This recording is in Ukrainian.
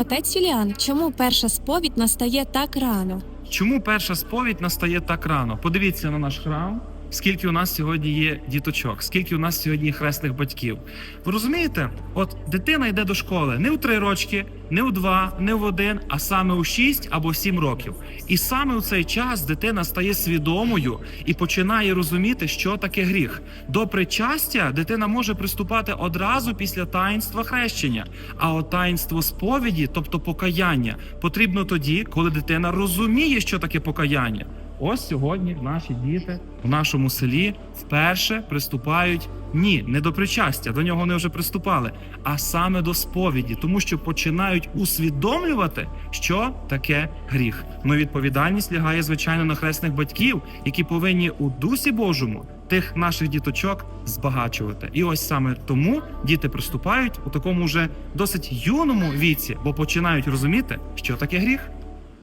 Отець Юліан, чому перша сповідь настає так рано? Чому перша сповідь настає так рано? Подивіться на наш храм. Скільки у нас сьогодні є діточок, скільки у нас сьогодні є хресних батьків. Ви розумієте? От дитина йде до школи не у три рочки, не у два, не в один, а саме у шість або сім років. І саме у цей час дитина стає свідомою і починає розуміти, що таке гріх. До причастя дитина може приступати одразу після таїнства хрещення. А от таїнство сповіді, тобто покаяння, потрібно тоді, коли дитина розуміє, що таке покаяння. Ось сьогодні наші діти в нашому селі вперше приступають ні, не до причастя, до нього вони вже приступали, а саме до сповіді, тому що починають усвідомлювати, що таке гріх. Ну відповідальність лягає звичайно на хресних батьків, які повинні у дусі Божому тих наших діточок збагачувати. І ось саме тому діти приступають у такому вже досить юному віці, бо починають розуміти, що таке гріх.